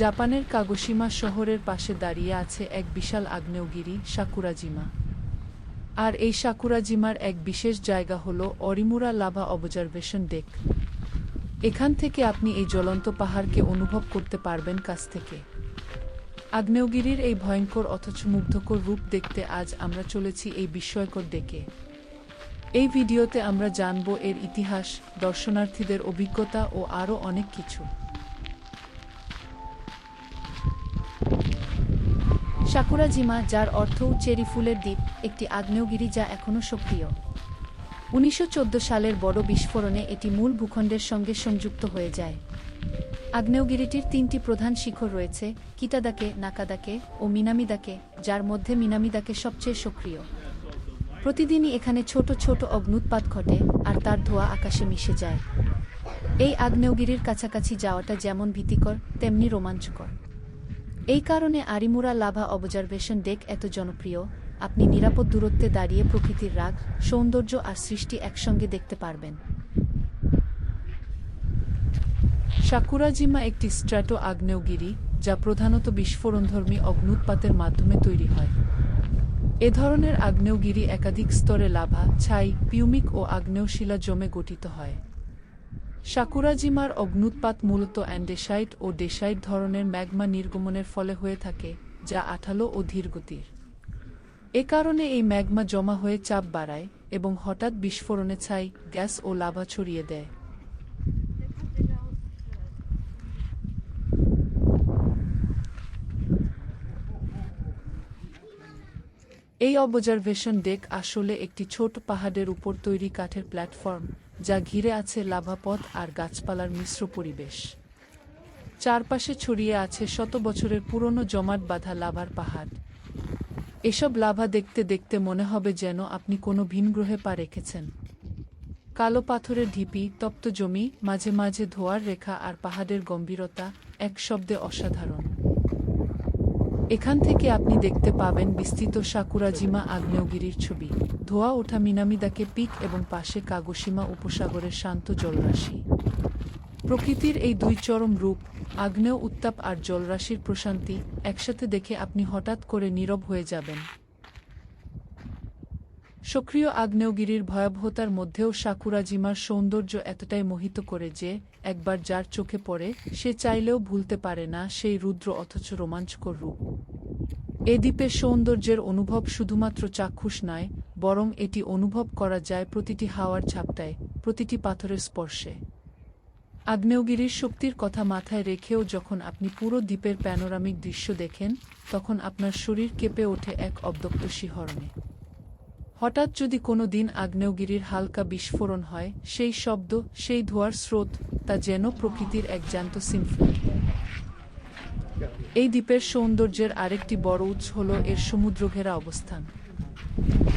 জাপানের কাগোশিমা শহরের পাশে দাঁড়িয়ে আছে এক বিশাল আগ্নেয়গিরি, সাকুরাজিমা। আর এই সাকুরাজিমার এক বিশেষ জায়গা হল অরিমুরা লাভা অবজারভেশন ডেক। এখান থেকে আপনি এই জ্বলন্ত পাহাড়কে অনুভব করতে পারবেন কাছ থেকে। আগ্নেয়গিরির এই ভয়ঙ্কর অথচ মুগ্ধকর রূপ দেখতে আজ আমরা চলেছি এই বিস্ময়কর ডেকে। এই ভিডিওতে আমরা জানব এর ইতিহাস, দর্শনার্থীদের অভিজ্ঞতা ও আরও অনেক কিছু। সাকুরাজিমা, যার অর্থ চেরি ফুলের দ্বীপ, একটি আগ্নেয়গিরি যা এখনও সক্রিয়। উনিশশো চোদ্দ সালের বড় বিস্ফোরণে এটি মূল ভূখণ্ডের সঙ্গে সংযুক্ত হয়ে যায়। আগ্নেয়গিরিটির তিনটি প্রধান শিখর রয়েছে, কিতাদাকে, নাকাদাকে ও মিনামিদাকে, যার মধ্যে মিনামিদাকে সবচেয়ে সক্রিয়। প্রতিদিনই এখানে ছোট ছোট অগ্নুৎপাত ঘটে আর তার ধোঁয়া আকাশে মিশে যায়। এই আগ্নেয়গিরির কাছাকাছি যাওয়াটা যেমন ভীতিকর, তেমনি রোমাঞ্চকর। এই কারণে আরিমুরা লাভা অবজারভেশন ডেক এত জনপ্রিয়, আপনি নিরাপদ দূরত্বে দাঁড়িয়ে প্রকৃতির রাগ, সৌন্দর্য আর সৃষ্টি একসঙ্গে দেখতে পারবেন। সাকুরাজিমা একটি স্ট্র্যাটো আগ্নেয়গিরি, যা প্রধানত বিস্ফোরণধর্মী অগ্নুৎপাতের মাধ্যমে তৈরি হয়। এ ধরনের আগ্নেয়গিরি একাধিক স্তরে লাভা, ছাই, পিউমিক ও আগ্নেয়শিলা জমে গঠিত হয়। সাকুরাজিমার অগ্নুৎপাত মূলত অ্যান্ডেসাইট ও ডেসাইট ধরনের ম্যাগমা নির্গমনের ফলে হয়ে থাকে, যা আঠালো ও ধীরগতির। এ কারণে এই ম্যাগমা জমা হয়ে চাপ বাড়ায় এবং হঠাৎ বিস্ফোরণে ছাই, গ্যাস ও লাভা ছড়িয়ে দেয়। এই অবজারভেশন ডেক আসলে একটি ছোট পাহাড়ের উপর তৈরি কাঠের প্ল্যাটফর্ম যা ঘিরে আছে লাভাপথ আর গাছপালার মিশ্র পরিবেশ। চারপাশে ছড়িয়ে আছে শত বছরের পুরনো জমাট বাঁধা লাভার পাহাড়। এসব লাভা দেখতে দেখতে মনে হবে যেন আপনি কোনো ভিনগ্রহে পা রেখেছেন। কালো পাথরের ঢিপি, তপ্ত জমি, মাঝে মাঝে ধোয়ার রেখা আর পাহাড়ের গম্ভীরতা এক শব্দে অসাধারণ। এখান থেকে আপনি দেখতে পাবেন বিস্তৃত সাকুরাজিমা আগ্নেয়গিরির ছবি। ধোয়া ওঠা মিনামিদাকে পিক এবং পাশে কাগোসীমা উপসাগরের শান্ত জলরাশি। প্রকৃতির এই দুই চরম রূপ, আগ্নেয় উত্তাপ আর জলরাশির প্রশান্তি, একসাথে দেখে আপনি হঠাৎ করে নীরব হয়ে যাবেন। সক্রিয় আগ্নেয়গিরির ভয়াবহতার মধ্যেও সাকুরাজিমার সৌন্দর্য এতটাই মোহিত করে যে, একবার যার চোখে পড়ে, সে চাইলেও ভুলতে পারে না সেই রুদ্র অথচ রোমাঞ্চকর রূপ। এ দ্বীপের সৌন্দর্যের অনুভব শুধুমাত্র চাক্ষুষ নয়, বরং এটি অনুভব করা যায় প্রতিটি হাওয়ার ঝাপটায় প্রতিটি পাথরের স্পর্শে। আগ্নেয়গিরির শক্তির কথা মাথায় রেখেও যখন আপনি পুরো দ্বীপের প্যানোরামিক দৃশ্য দেখেন, তখন আপনার শরীর কেঁপে ওঠে এক অব্দক্ত শিহরণে। হঠাৎ যদি কোনো দিন আগ্নেয়গিরির হালকা বিস্ফোরণ হয়, সেই শব্দ, সেই ধোয়ার স্রোত, তা যেন প্রকৃতির এক জ্যান্ত সিম্ফনি। এই দ্বীপের সৌন্দর্যের আরেকটি বড় উৎস হল এর সমুদ্রঘেরা অবস্থান।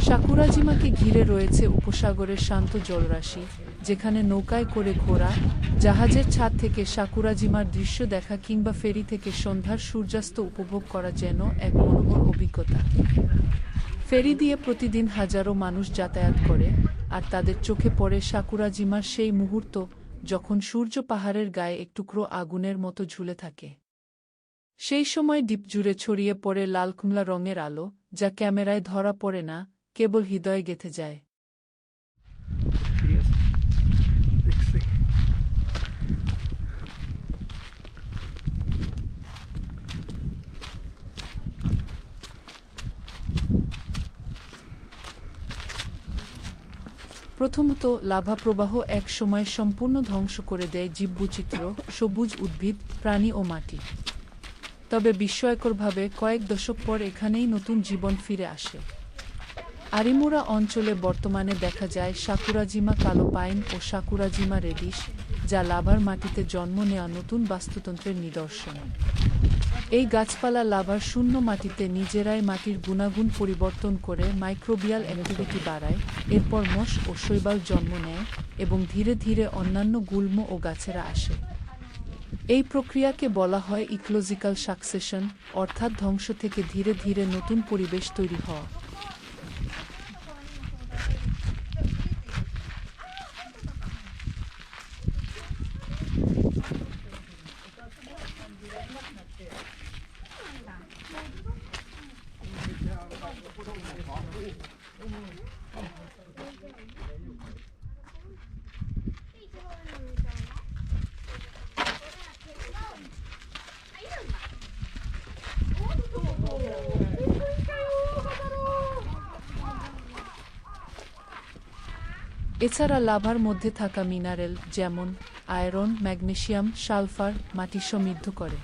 সাকুরাজিমাকে ঘিরে রয়েছে উপসাগরের শান্ত জলরাশি, যেখানে নৌকায় করে ঘোরা জাহাজের ছাদ থেকে সাকুরাজিমার দৃশ্য দেখা কিংবা ফেরি থেকে সন্ধ্যার সূর্যাস্ত উপভোগ করা যেন এক মনোহর অভিজ্ঞতা। ফেরি দিয়ে প্রতিদিন হাজারো মানুষ যাতায়াত করে, আর তাদের চোখে পড়ে সাকুরাজিমার সেই মুহূর্ত যখন সূর্য পাহাড়ের গায়ে একটুকরো আগুনের মতো ঝুলে থাকে। সেই সময় ডিপ জুড়ে ছড়িয়ে পড়ে লাল কুমলা রঙের আলো, যা ক্যামেরায় ধরা পড়ে না, কেবল হৃদয়ে গেথে যায়। প্রথমত লাভা প্রবাহ এক সময় সম্পূর্ণ ধ্বংস করে দেয় জীববৈচিত্র সবুজ উদ্ভিদ, প্রাণী ও মাটি। তবে বিস্ময়করভাবে কয়েক দশক পর এখানেই নতুন জীবন ফিরে আসে। আরিমুরা অঞ্চলে বর্তমানে দেখা যায় সাকুরাজিমা কালো পাইন ও সাকুরাজিমা রেডিশ, যা লাভার মাটিতে জন্ম নেওয়া নতুন বাস্তুতন্ত্রের নিদর্শন। এই গাছপালা লাভার শূন্য মাটিতে নিজেরাই মাটির গুণাগুণ পরিবর্তন করে মাইক্রোবিয়াল অ্যাক্টিভিটি বাড়ায়, এরপর মশ ও শৈবাল জন্ম নেয় এবং ধীরে ধীরে অন্যান্য গুল্ম ও গাছেরা আসে। এই প্রক্রিয়াকে বলা হয় ইকোলজিক্যাল সাকসেশন, অর্থাৎ ধ্বংস থেকে ধীরে ধীরে নতুন পরিবেশ তৈরি হওয়া। এছাড়া লাভার মধ্যে থাকা মিনারেল, যেমন আয়রন, ম্যাগনেশিয়াম, সালফার, মাটি সমৃদ্ধ করে।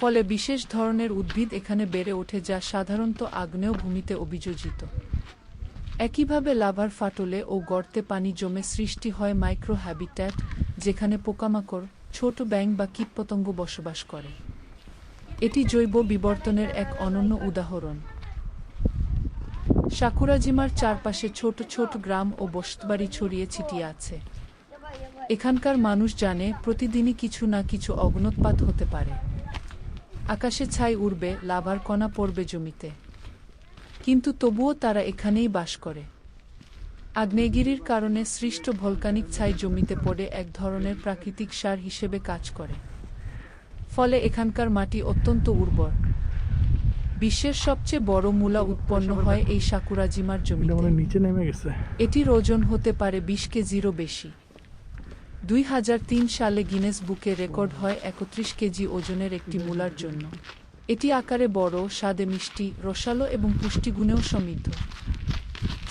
ফলে বিশেষ ধরনের উদ্ভিদ এখানে বেড়ে ওঠে যা সাধারণত আগ্নেয় ভূমিতে অভিযোজিত। একইভাবে লাভার ফাটলে ও গর্তে পানি জমে সৃষ্টি হয় মাইক্রো হ্যাবিট্যাট যেখানে পোকামাকড়, ছোট ব্যাঙ বা কীটপতঙ্গ বসবাস করে। এটি জৈব বিবর্তনের এক অনন্য উদাহরণ। সাকুরাজিমার চারপাশে ছোট ছোট গ্রাম ও বসতবাড়ি ছড়িয়ে ছিটিয়ে আছে। এখানকার মানুষ জানে প্রতিদিনই কিছু না কিছু অগ্নোৎপাত হতে পারে। আকাশে ছাই উড়বে, লাভার কণা পড়বে জমিতে। কিন্তু তবুও তারা এখানেই বাস করে। আগ্নেয়গিরির কারণে সৃষ্ট ভলকানিক ছাই জমিতে পড়ে এক ধরনের প্রাকৃতিক সার হিসেবে কাজ করে। ফলে এখানকার মাটি অত্যন্ত উর্বর। বিশ্বের সবচেয়ে বড় মূলা উৎপন্ন হয় এই সাকুরাজিমার জমিতে। নিচে নেমে গেছে। এটির ওজন হতে পারে বিশ কেজিরও বেশি। দুই হাজার তিন সালে গিনেস বুকে রেকর্ড হয় একত্রিশ কেজি ওজনের একটি মূলার জন্য। এটি আকারে বড় স্বাদে মিষ্টি রসালো এবং পুষ্টিগুণেও সমৃদ্ধ।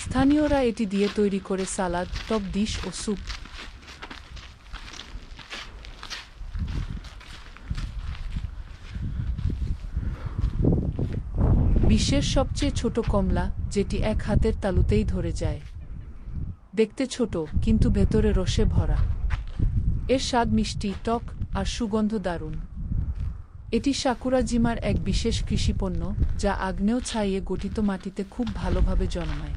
স্থানীয়রা এটি দিয়ে তৈরি করে সালাদ টক ডিশ ও স্যুপ। বিশ্বের সবচেয়ে ছোট কমলা, যেটি এক হাতের তালুতেই ধরে যায়। দেখতে ছোট, কিন্তু ভেতরে রসে ভরা। এর স্বাদ মিষ্টি, টক আর সুগন্ধ দারুণ। এটি সাকুরাজিমার এক বিশেষ কৃষিপণ্য, যা আগ্নেয় ছাইয়ে গঠিত মাটিতে খুব ভালোভাবে জন্মায়।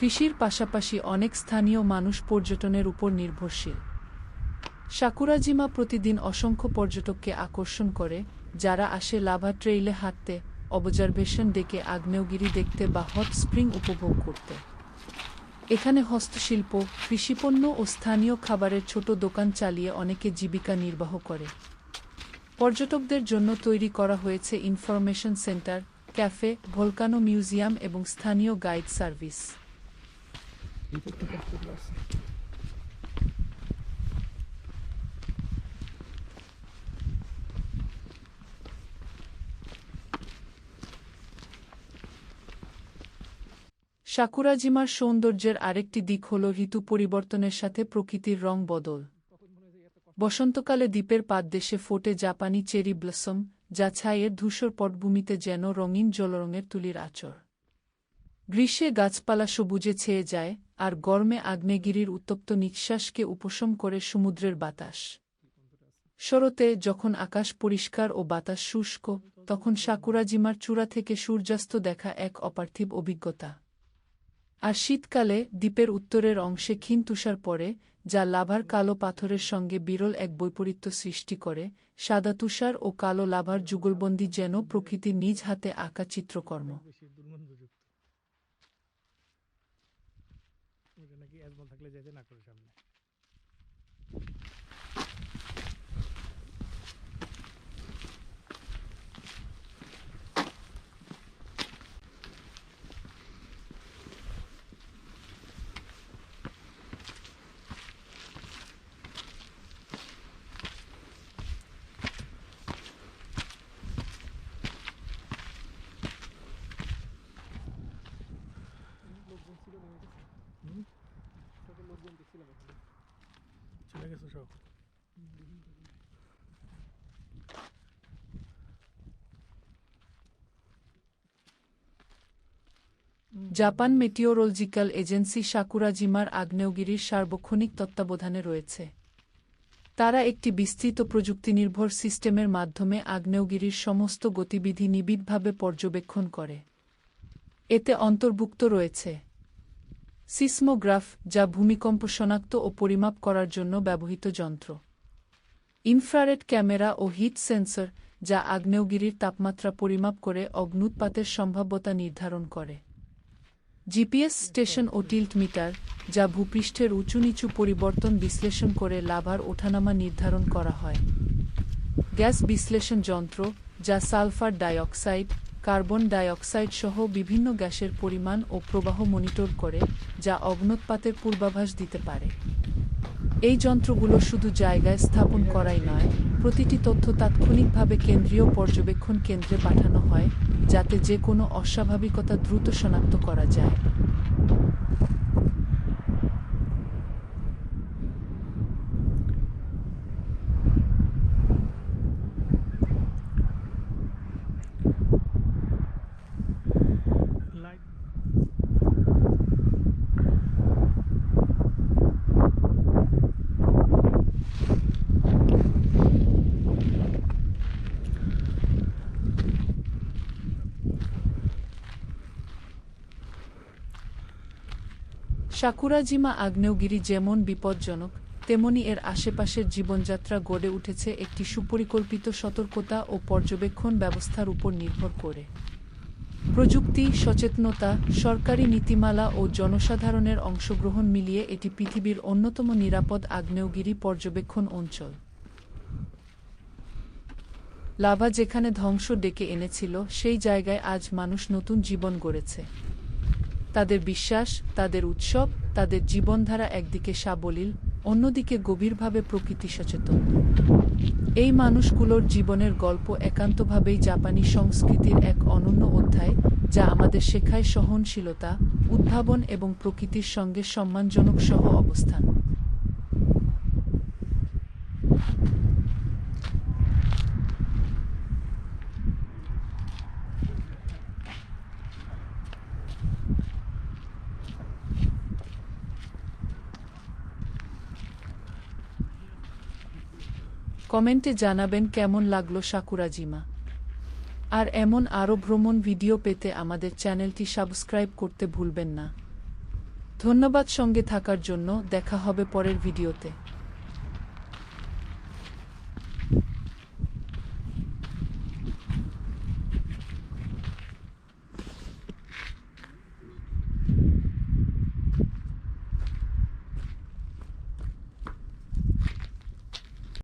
কৃষির পাশাপাশি অনেক স্থানীয় মানুষ পর্যটনের উপর নির্ভরশীল। সাকুরাজিমা প্রতিদিন অসংখ্য পর্যটককে আকর্ষণ করে, যারা আসে লাভা ট্রেইলে হাঁটতে, অবজারভেশন ডেকে আগ্নেয়গিরি দেখতে বা হট স্প্রিং উপভোগ করতে। এখানে হস্তশিল্প, কৃষিপণ্য ও স্থানীয় খাবারের ছোট দোকান চালিয়ে অনেকে জীবিকা নির্বাহ করে। পর্যটকদের জন্য তৈরি করা হয়েছে information centre, cafe, volcano museum এবং স্থানীয় গাইড সার্ভিস। সাকুরাজিমার সৌন্দর্যের আরেকটি দিক হল ঋতু পরিবর্তনের সাথে প্রকৃতির রং বদল। বসন্তকালে দ্বীপের পাদদেশে ফোটে জাপানি চেরি ব্লসম, যা ছাইয়ের ধূসর পটভূমিতে যেন রঙিন জলরঙের তুলির আচর গ্রীষ্মে গাছপালা সবুজে ছেয়ে যায় আর গরমে আগ্নেয়গিরির উত্তপ্ত নিঃশ্বাসকে উপশম করে সমুদ্রের বাতাস। শরতে যখন আকাশ পরিষ্কার ও বাতাস শুষ্ক, তখন সাকুরাজিমার চূড়া থেকে সূর্যাস্ত দেখা এক অপার্থিব অভিজ্ঞতা। আর শীতকালে দ্বীপের উত্তরের অংশে ক্ষীণ তুষার পড়ে, যা লাভার কালো পাথরের সঙ্গে বিরল এক বৈপরীত্য সৃষ্টি করে, সাদা তুষার ও কালো লাভার যুগলবন্দি যেন প্রকৃতির নিজ হাতে আঁকা চিত্রকর্ম। অ্যাজমা থাকলে যেতে না করে সামনে জাপান মেটিওরোলজিক্যাল এজেন্সি সাকুরাজিমার আগ্নেয়গিরির সার্বক্ষণিক তত্ত্বাবধানে রয়েছে। তারা একটি বিস্তৃত প্রযুক্তিনির্ভর সিস্টেমের মাধ্যমে আগ্নেয়গিরির সমস্ত গতিবিধি নিবিড়ভাবে পর্যবেক্ষণ করে। এতে অন্তর্ভুক্ত রয়েছে সিসমোগ্রাফ, যা ভূমিকম্প শনাক্ত ও পরিমাপ করার জন্য ব্যবহৃত যন্ত্র। ইনফ্রারেড ক্যামেরা ও হিট সেন্সর, যা আগ্নেয়গিরির তাপমাত্রা পরিমাপ করে অগ্নুৎপাতের সম্ভাব্যতা নির্ধারণ করে। জিপিএস স্টেশন ও টিল্ট মিটার, যা ভূপৃষ্ঠের উঁচু নিচু পরিবর্তন বিশ্লেষণ করে লাভার ওঠানামা নির্ধারণ করা হয়। গ্যাস বিশ্লেষণ যন্ত্র, যা সালফার ডাইঅক্সাইড, কার্বন ডাইঅক্সাইড সহ বিভিন্ন গ্যাসের পরিমাণ ও প্রবাহ মনিটর করে, যা অগ্নুৎপাতের পূর্বাভাস দিতে পারে। এই যন্ত্রগুলো শুধু জায়গায় স্থাপন করাই নয় প্রতিটি তথ্য তাৎক্ষণিকভাবে কেন্দ্রীয় পর্যবেক্ষণ কেন্দ্রে পাঠানো হয়, যাতে যে কোনো অস্বাভাবিকতা দ্রুত শনাক্ত করা যায়। সাকুরাজিমা আগ্নেয়গিরি যেমন বিপজ্জনক, তেমনি এর আশেপাশের জীবনযাত্রা গড়ে উঠেছে একটি সুপরিকল্পিত সতর্কতা ও পর্যবেক্ষণ ব্যবস্থার উপর নির্ভর করে। প্রযুক্তি, সচেতনতা, সরকারি নীতিমালা ও জনসাধারণের অংশগ্রহণ মিলিয়ে এটি পৃথিবীর অন্যতম নিরাপদ আগ্নেয়গিরি পর্যবেক্ষণ অঞ্চল। লাভা যেখানে ধ্বংস ডেকে এনেছিল, সেই জায়গায় আজ মানুষ নতুন জীবন গড়েছে। তাদের বিশ্বাস, তাদের উৎসব, তাদের জীবনধারা একদিকে সাবলীল, অন্যদিকে গভীরভাবে প্রকৃতি সচেতন। এই মানুষগুলোর জীবনের গল্প একান্তভাবেই জাপানি সংস্কৃতির এক অনন্য অধ্যায়, যা আমাদের শেখায় সহনশীলতা, উদ্ভাবন এবং প্রকৃতির সঙ্গে সম্মানজনক সহ অবস্থান। কমেন্টে জানাবেন কেমন লাগল সাকুরাজিমা। আর এমন আরও ভ্রমণ ভিডিও পেতে আমাদের চ্যানেলটি সাবস্ক্রাইব করতে ভুলবেন না। ধন্যবাদ সঙ্গে থাকার জন্য দেখা হবে পরের ভিডিওতে।